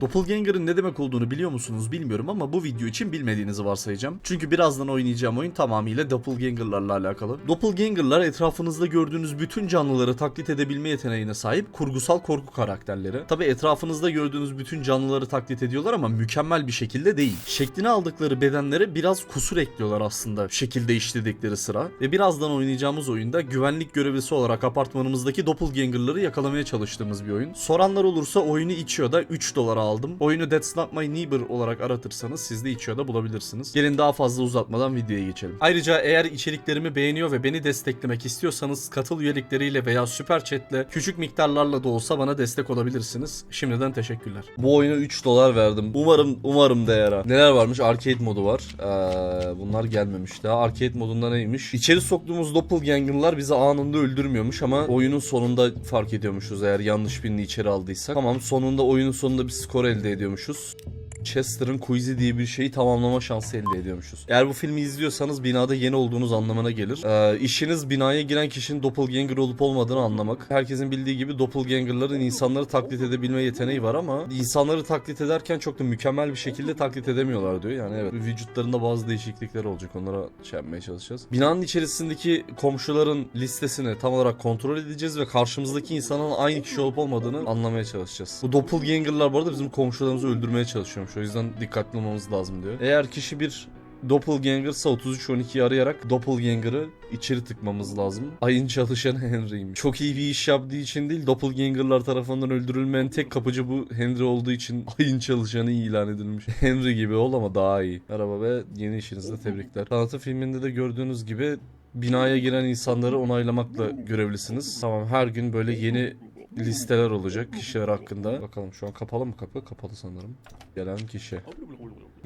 Doppelganger'ın ne demek olduğunu biliyor musunuz bilmiyorum ama bu video için bilmediğinizi varsayacağım. Çünkü birazdan oynayacağım oyun tamamıyla Doppelganger'larla alakalı. Doppelganger'lar etrafınızda gördüğünüz bütün canlıları taklit edebilme yeteneğine sahip kurgusal korku karakterleri. Tabi etrafınızda gördüğünüz bütün canlıları taklit ediyorlar ama mükemmel bir şekilde değil. Şeklini aldıkları bedenlere biraz kusur ekliyorlar aslında şekil değiştirdikleri sıra. Ve birazdan oynayacağımız oyunda güvenlik görevlisi olarak apartmanımızdaki Doppelganger'ları yakalamaya çalıştığımız bir oyun. Soranlar olursa oyunu içiyorda 3 dolara aldım. Oyunu That's Not My Neighbor olarak aratırsanız siz de içiyorda bulabilirsiniz. Gelin daha fazla uzatmadan videoya geçelim. Ayrıca eğer içeriklerimi beğeniyor ve beni desteklemek istiyorsanız katıl üyelikleriyle veya süper chatle küçük miktarlarla da olsa bana destek olabilirsiniz. Şimdiden teşekkürler. Bu oyuna 3 dolar verdim. Umarım umarım değer. Neler varmış? Arcade modu var. Ee, bunlar gelmemiş daha. Arcade modunda neymiş? İçeri soktuğumuz doppelganger'lar bizi anında öldürmüyormuş ama oyunun sonunda fark ediyormuşuz eğer yanlış birini içeri aldıysak. Tamam sonunda oyunun sonunda bir skor elde ediyormuşuz. Chester'ın Quiz'i diye bir şeyi tamamlama şansı elde ediyormuşuz. Eğer bu filmi izliyorsanız binada yeni olduğunuz anlamına gelir. Ee, işiniz binaya giren kişinin doppelganger olup olmadığını anlamak. Herkesin bildiği gibi doppelgangerların insanları taklit edebilme yeteneği var ama insanları taklit ederken çok da mükemmel bir şekilde taklit edemiyorlar diyor. Yani evet vücutlarında bazı değişiklikler olacak. Onlara şey yapmaya çalışacağız. Binanın içerisindeki komşuların listesini tam olarak kontrol edeceğiz ve karşımızdaki insanın aynı kişi olup olmadığını anlamaya çalışacağız. Bu doppelgangerlar bu arada bizim komşularımızı öldürmeye çalışıyormuş. O yüzden dikkatli olmamız lazım diyor. Eğer kişi bir Doppelganger'sa 3312'yi arayarak Doppelganger'ı içeri tıkmamız lazım. Ayın çalışanı Henry'ymiş. Çok iyi bir iş yaptığı için değil, Doppelganger'lar tarafından öldürülmeyen tek kapıcı bu Henry olduğu için ayın çalışanı ilan edilmiş. Henry gibi ol ama daha iyi. Merhaba ve yeni işinizde tebrikler. Tanıtım filminde de gördüğünüz gibi binaya giren insanları onaylamakla görevlisiniz. Tamam her gün böyle yeni listeler olacak kişiler hakkında. Bakalım şu an kapalı mı kapı? Kapalı sanırım. Gelen kişi.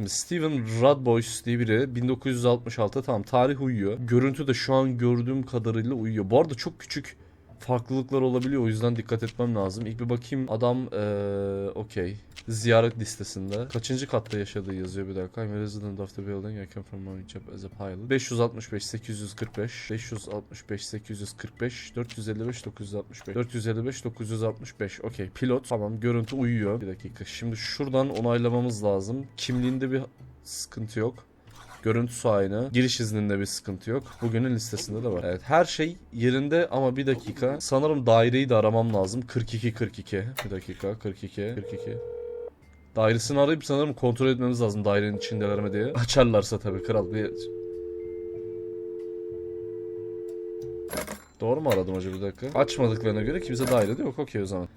Steven Radboys diye biri 1966 tamam tarih uyuyor. Görüntü de şu an gördüğüm kadarıyla uyuyor. Bu arada çok küçük farklılıklar olabiliyor o yüzden dikkat etmem lazım. İlk bir bakayım adam eee okey. Ziyaret listesinde. Kaçıncı katta yaşadığı yazıyor bir dakika. I'm a resident of the building. I come from my job as a pilot. 565 845 565 845 455 965 455 965 okey pilot tamam görüntü uyuyor bir dakika şimdi şuradan onaylamamız lazım kimliğinde bir sıkıntı yok Görüntüsü aynı. Giriş izninde bir sıkıntı yok. Bugünün listesinde de var. Evet her şey yerinde ama bir dakika. Sanırım daireyi de aramam lazım. 42 42. Bir dakika 42 42. Dairesini arayıp sanırım kontrol etmemiz lazım dairenin içindeler mi diye. Açarlarsa tabii kral bir... Doğru mu aradım acaba bir dakika? Açmadıklarına göre kimse dairede yok. Okey o zaman.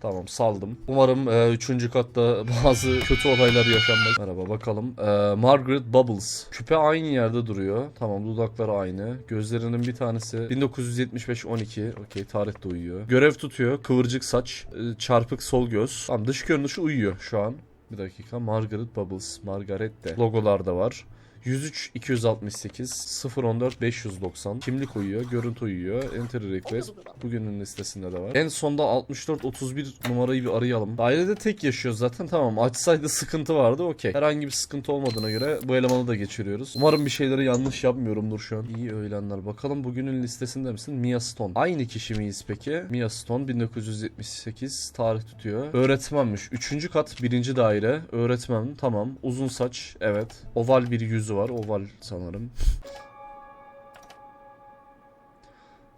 Tamam saldım. Umarım e, üçüncü katta bazı kötü olaylar yaşanmaz. Merhaba bakalım. E, Margaret Bubbles. Küpe aynı yerde duruyor. Tamam dudakları aynı. Gözlerinin bir tanesi 1975-12. Okey tarih de uyuyor. Görev tutuyor. Kıvırcık saç. e, çarpık sol göz. Tamam dış görünüşü uyuyor şu an. Bir dakika. Margaret Bubbles. Margaret de. Logolar da var. 103 268 014 590 kimlik uyuyor, görüntü uyuyor, enter request bugünün listesinde de var. En sonda 64 31 numarayı bir arayalım. Dairede tek yaşıyor zaten tamam. Açsaydı sıkıntı vardı okey. Herhangi bir sıkıntı olmadığına göre bu elemanı da geçiriyoruz. Umarım bir şeyleri yanlış yapmıyorumdur şu an. İyi öğlenler. Bakalım bugünün listesinde misin? Mia Stone. Aynı kişi miyiz peki? Mia Stone 1978 tarih tutuyor. Öğretmenmiş. Üçüncü kat birinci daire. Öğretmen tamam. Uzun saç evet. Oval bir yüzü var. Oval sanırım.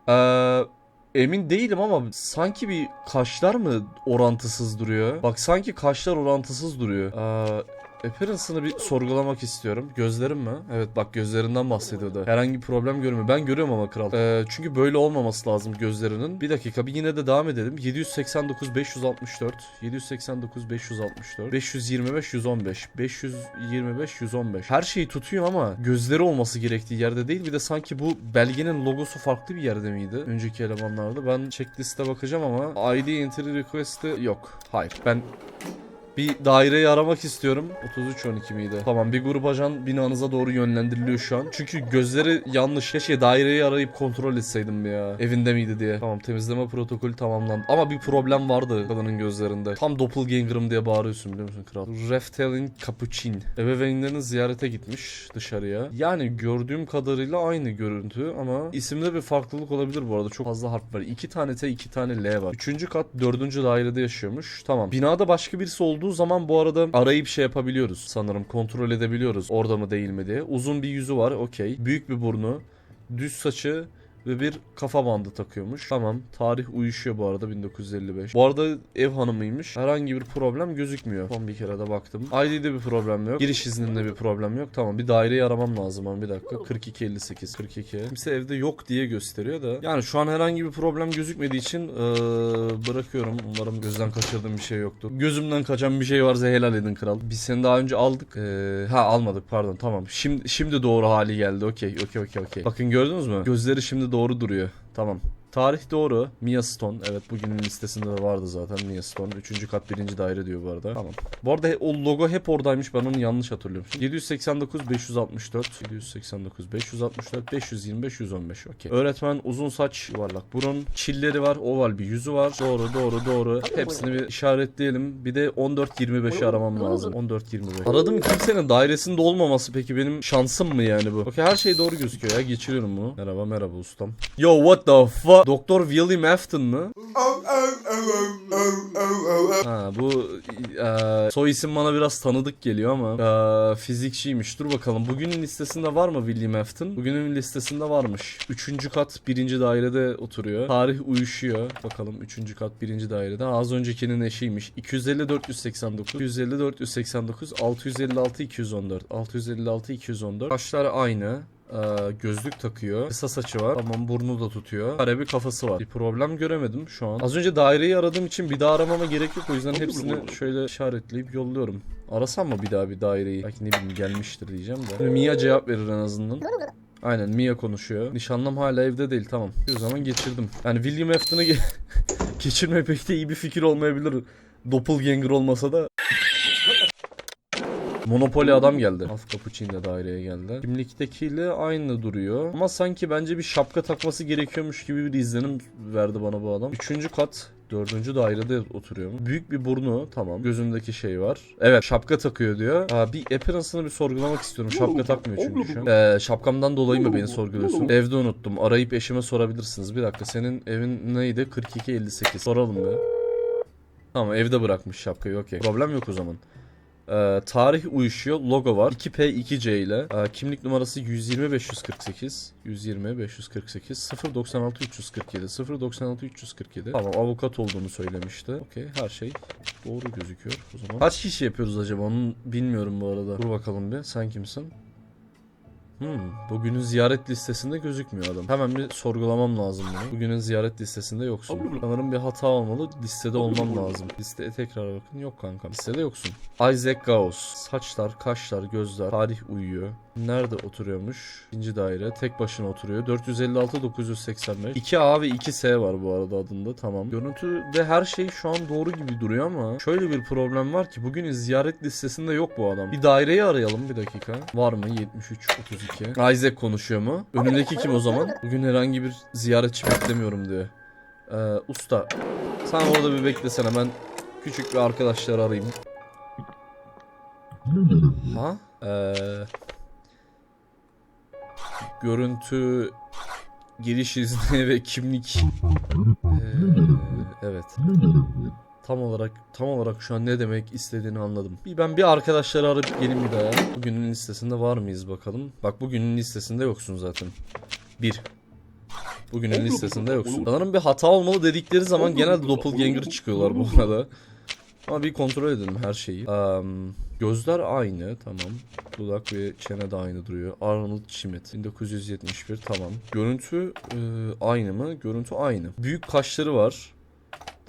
Eee Emin değilim ama sanki bir kaşlar mı orantısız duruyor? Bak sanki kaşlar orantısız duruyor. Ee, Appearance'ını bir sorgulamak istiyorum. Gözlerim mi? Evet bak gözlerinden bahsediyordu. Herhangi bir problem görmüyor. Ben görüyorum ama kral. Ee, çünkü böyle olmaması lazım gözlerinin. Bir dakika bir yine de devam edelim. 789 564 789 564 525 115 525 115 Her şeyi tutuyor ama gözleri olması gerektiği yerde değil. Bir de sanki bu belgenin logosu farklı bir yerde miydi? Önceki elemanlarda. Ben checkliste bakacağım ama ID entry request'i yok. Hayır. Ben Bir daireyi aramak istiyorum. 33-12 miydi? Tamam bir grup ajan binanıza doğru yönlendiriliyor şu an. Çünkü gözleri yanlış. Keşke daireyi arayıp kontrol etseydim ya. Evinde miydi diye. Tamam temizleme protokolü tamamlandı. Ama bir problem vardı kadının gözlerinde. Tam doppelganger'ım diye bağırıyorsun biliyor musun kral? Reftelin Capuchin. Ebeveynlerini ziyarete gitmiş dışarıya. Yani gördüğüm kadarıyla aynı görüntü ama isimde bir farklılık olabilir bu arada. Çok fazla harf var. İki tane T, iki tane L var. Üçüncü kat dördüncü dairede yaşıyormuş. Tamam. Binada başka birisi olduğu zaman bu arada arayıp şey yapabiliyoruz. Sanırım kontrol edebiliyoruz. Orada mı değil mi diye. Uzun bir yüzü var. Okey. Büyük bir burnu. Düz saçı ve bir kafa bandı takıyormuş. Tamam. Tarih uyuşuyor bu arada 1955. Bu arada ev hanımıymış. Herhangi bir problem gözükmüyor. Son bir kere de baktım. ID'de bir problem yok. Giriş izninde bir problem yok. Tamam bir daireyi aramam lazım ama bir dakika. 4258 42. Kimse evde yok diye gösteriyor da. Yani şu an herhangi bir problem gözükmediği için eee, bırakıyorum. Umarım gözden kaçırdığım bir şey yoktu. Gözümden kaçan bir şey varsa helal edin kral. Biz seni daha önce aldık. Eee, ha almadık pardon tamam. Şimdi şimdi doğru hali geldi. Okey okey okey okey. Bakın gördünüz mü? Gözleri şimdi doğru duruyor. Tamam. Tarih doğru. Mia Stone. Evet bugünün listesinde de vardı zaten Mia Stone. Üçüncü kat birinci daire diyor bu arada. Tamam. Bu arada o logo hep oradaymış. Ben onu yanlış hatırlıyorum. 789 564 789 564 525 115. Okey. Öğretmen uzun saç yuvarlak burun. Çilleri var. Oval bir yüzü var. Doğru doğru doğru. Hepsini bir işaretleyelim. Bir de 14 25'i aramam lazım. 14 25. Aradım kimsenin dairesinde olmaması peki benim şansım mı yani bu? Okey her şey doğru gözüküyor ya. Geçiriyorum bunu. Merhaba merhaba ustam. Yo what the fuck? Doktor William Afton mı? Ha bu e, soy isim bana biraz tanıdık geliyor ama e, fizikçiymiş. Dur bakalım bugünün listesinde var mı William Afton? Bugünün listesinde varmış. Üçüncü kat birinci dairede oturuyor. Tarih uyuşuyor. Bakalım üçüncü kat birinci dairede. Az öncekinin eşiymiş. 250 489 250 489 656 214 656 214 Kaşlar aynı. Ee, gözlük takıyor. Kısa saçı var. Tamam burnu da tutuyor. Kare bir kafası var. Bir problem göremedim şu an. Az önce daireyi aradığım için bir daha aramama gerek yok. O yüzden hepsini şöyle işaretleyip yolluyorum. Arasam mı bir daha bir daireyi? Belki ne bileyim gelmiştir diyeceğim de. Mia cevap verir en azından. Aynen Mia konuşuyor. Nişanlım hala evde değil tamam. O zaman geçirdim. Yani William Afton'ı ge- geçirme pek de iyi bir fikir olmayabilir. Doppelganger olmasa da. Monopoly adam geldi. Alt Cappuccino daireye geldi. Kimliktekiyle aynı duruyor. Ama sanki bence bir şapka takması gerekiyormuş gibi bir izlenim verdi bana bu adam. Üçüncü kat Dördüncü dairede oturuyor. Büyük bir burnu tamam. Gözündeki şey var. Evet şapka takıyor diyor. Aa, bir appearance'ını bir sorgulamak istiyorum. Şapka takmıyor çünkü şu an. Ee, şapkamdan dolayı mı beni sorguluyorsun? Evde unuttum. Arayıp eşime sorabilirsiniz. Bir dakika senin evin neydi? 4258. Soralım bir. Tamam evde bırakmış şapkayı okey. Problem yok o zaman. Ee, tarih uyuşuyor. Logo var. 2P 2C ile. Ee, kimlik numarası 120 548. 120 548 096 347 096 347. Tamam avukat olduğunu söylemişti. Okey her şey doğru gözüküyor o zaman. Kaç kişi yapıyoruz acaba onu bilmiyorum bu arada. Dur bakalım bir. Sen kimsin? Hmm, bugünün ziyaret listesinde gözükmüyor adam. Hemen bir sorgulamam lazım bunu. Bugünün ziyaret listesinde yoksun. Sanırım bir hata olmalı. Listede olmam lazım. Listeye tekrar bakın. Yok kanka. Listede yoksun. Isaac Gauss. Saçlar, kaşlar, gözler. Tarih uyuyor. Nerede oturuyormuş? İkinci daire. Tek başına oturuyor. 456 985. 2A ve 2S var bu arada adında. Tamam. Görüntüde her şey şu an doğru gibi duruyor ama şöyle bir problem var ki bugünün ziyaret listesinde yok bu adam. Bir daireyi arayalım bir dakika. Var mı? 73 32. Isaac konuşuyor mu? Önündeki kim o zaman? Bugün herhangi bir ziyaretçi beklemiyorum diyor. Ee, usta sen orada bir beklesene ben küçük bir arkadaşları arayayım. Ha? Ee, görüntü giriş izni ve kimlik Ee, evet tam olarak tam olarak şu an ne demek istediğini anladım. Bir ben bir arkadaşları arayıp gelin bir daha. Bugünün listesinde var mıyız bakalım. Bak bugünün listesinde yoksun zaten. Bir. Bugünün listesinde yoksun. Sanırım bir hata olmalı dedikleri zaman genelde doppelganger çıkıyorlar bu arada. Ama bir kontrol edelim her şeyi. Am, gözler aynı tamam. Dudak ve çene de aynı duruyor. Arnold Schmidt 1971 tamam. Görüntü e, aynı mı? Görüntü aynı. Büyük kaşları var.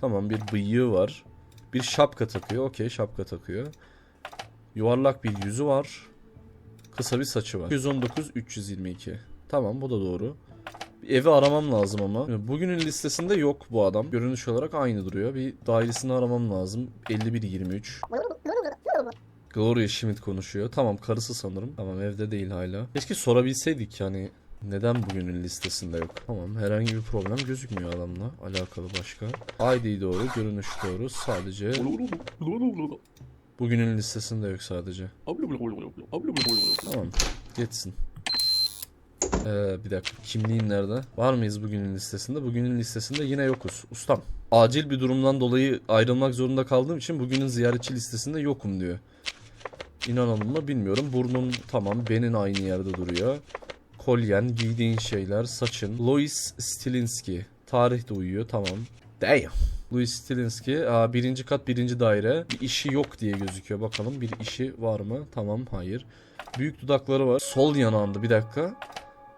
Tamam bir bıyığı var. Bir şapka takıyor. Okey şapka takıyor. Yuvarlak bir yüzü var. Kısa bir saçı var. 119 322. Tamam bu da doğru. Bir Evi aramam lazım ama. Bugünün listesinde yok bu adam. Görünüş olarak aynı duruyor. Bir dairesini aramam lazım. 51 23. Gloria Schmidt konuşuyor. Tamam karısı sanırım. Tamam evde değil hala. Keşke sorabilseydik yani. Neden bugünün listesinde yok? Tamam herhangi bir problem gözükmüyor adamla. Alakalı başka. ID doğru, görünüş doğru. Sadece bugünün listesinde yok sadece. Tamam geçsin. Ee, bir dakika kimliğin nerede? Var mıyız bugünün listesinde? Bugünün listesinde yine yokuz. Ustam. Acil bir durumdan dolayı ayrılmak zorunda kaldığım için bugünün ziyaretçi listesinde yokum diyor. İnanalım mı bilmiyorum. Burnun tamam. Benin aynı yerde duruyor. Kolyen, giydiğin şeyler, saçın. Lois Stilinski. Tarih de uyuyor tamam. Damn. Louis Stilinski. Aa, birinci kat birinci daire. Bir işi yok diye gözüküyor. Bakalım bir işi var mı? Tamam hayır. Büyük dudakları var. Sol yanağında bir dakika.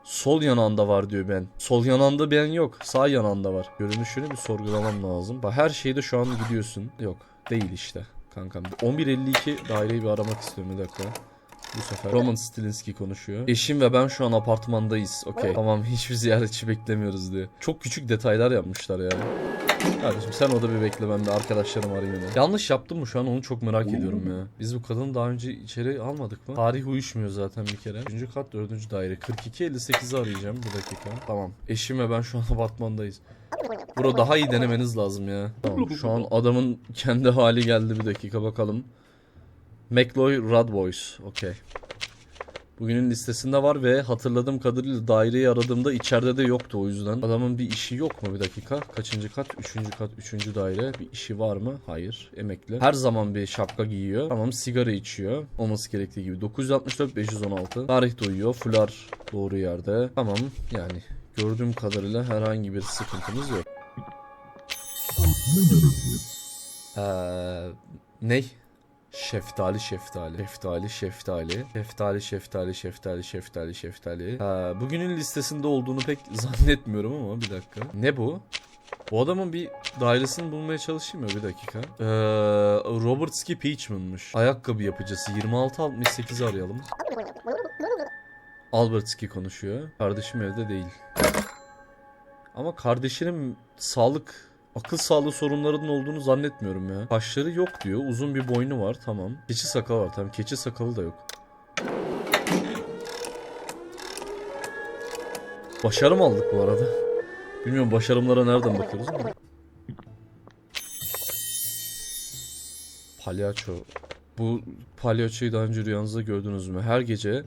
Sol yanağında var diyor ben. Sol yanağında ben yok. Sağ yanağında var. Görünüşünü bir sorgulamam lazım. Bak her şeyde şu an gidiyorsun. Yok değil işte kankam. 11.52 daireyi bir aramak istiyorum bir dakika. Bu sefer Roman Stilinski konuşuyor. Eşim ve ben şu an apartmandayız. Okey. Tamam hiçbir ziyaretçi beklemiyoruz diye. Çok küçük detaylar yapmışlar ya. Kardeşim sen orada bir bekle ben de arkadaşlarım arayayım yine. Yanlış yaptım mı şu an onu çok merak ediyorum ya. Biz bu kadını daha önce içeri almadık mı? Tarih uyuşmuyor zaten bir kere. 3. kat 4. daire. 42.58'i arayacağım bir dakika. Tamam. Eşim ve ben şu an apartmandayız. Bro daha iyi denemeniz lazım ya. Tamam şu an adamın kendi hali geldi bir dakika bakalım. McLoy Radboys. Okey. Bugünün listesinde var ve hatırladığım kadarıyla daireyi aradığımda içeride de yoktu o yüzden. Adamın bir işi yok mu bir dakika? Kaçıncı kat? Üçüncü kat, üçüncü daire. Bir işi var mı? Hayır. Emekli. Her zaman bir şapka giyiyor. Tamam sigara içiyor. Olması gerektiği gibi. 964 516. Tarih uyuyor. Fular doğru yerde. Tamam yani gördüğüm kadarıyla herhangi bir sıkıntımız yok. Ee, ney? Şeftali şeftali. Şeftali şeftali. Şeftali şeftali şeftali şeftali şeftali. Ha, bugünün listesinde olduğunu pek zannetmiyorum ama bir dakika. Ne bu? Bu adamın bir dairesini bulmaya çalışayım mı bir dakika. Ee, Robert Ski Peachman'mış. Ayakkabı yapıcısı. 2668 arayalım. Albert Ski konuşuyor. Kardeşim evde değil. Ama kardeşinin sağlık akıl sağlığı sorunlarının olduğunu zannetmiyorum ya. Kaşları yok diyor. Uzun bir boynu var tamam. Keçi sakalı var tamam. Keçi sakalı da yok. Başarım aldık bu arada. Bilmiyorum başarımlara nereden bakıyoruz ama. Palyaço. Bu palyaçoyu daha önce rüyanızda gördünüz mü? Her gece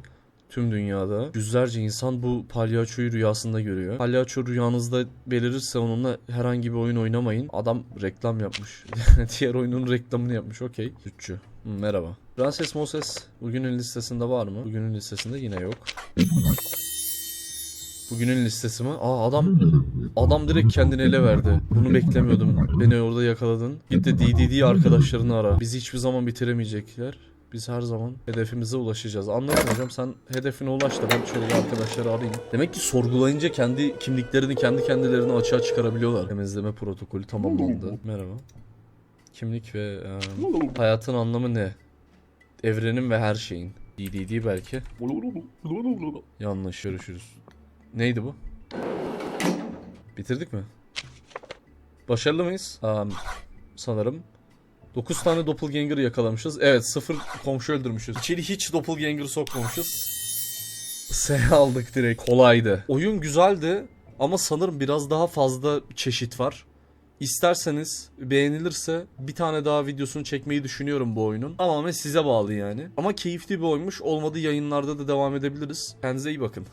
tüm dünyada yüzlerce insan bu palyaçoyu rüyasında görüyor. Palyaço rüyanızda belirirse onunla herhangi bir oyun oynamayın. Adam reklam yapmış. Diğer oyunun reklamını yapmış. Okey. Sütçü. Merhaba. Prenses Moses bugünün listesinde var mı? Bugünün listesinde yine yok. Bugünün listesi mi? Aa adam adam direkt kendini ele verdi. Bunu beklemiyordum. Beni orada yakaladın. Git de DDD arkadaşlarını ara. Bizi hiçbir zaman bitiremeyecekler. Biz her zaman hedefimize ulaşacağız. Anladım hocam sen hedefine ulaş da ben şöyle arkadaşları arayayım. Demek ki sorgulayınca kendi kimliklerini kendi kendilerini açığa çıkarabiliyorlar. Temizleme protokolü tamamlandı. Merhaba. Kimlik ve e, hayatın anlamı ne? Evrenin ve her şeyin. DDD belki. Yanlış görüşürüz. Neydi bu? Bitirdik mi? Başarılı mıyız? Um, sanırım. 9 tane doppelganger yakalamışız. Evet 0 komşu öldürmüşüz. İçeri hiç doppelganger sokmamışız. S aldık direkt. Kolaydı. Oyun güzeldi ama sanırım biraz daha fazla çeşit var. İsterseniz beğenilirse bir tane daha videosunu çekmeyi düşünüyorum bu oyunun. Tamamen size bağlı yani. Ama keyifli bir oyunmuş. Olmadı yayınlarda da devam edebiliriz. Kendinize iyi bakın.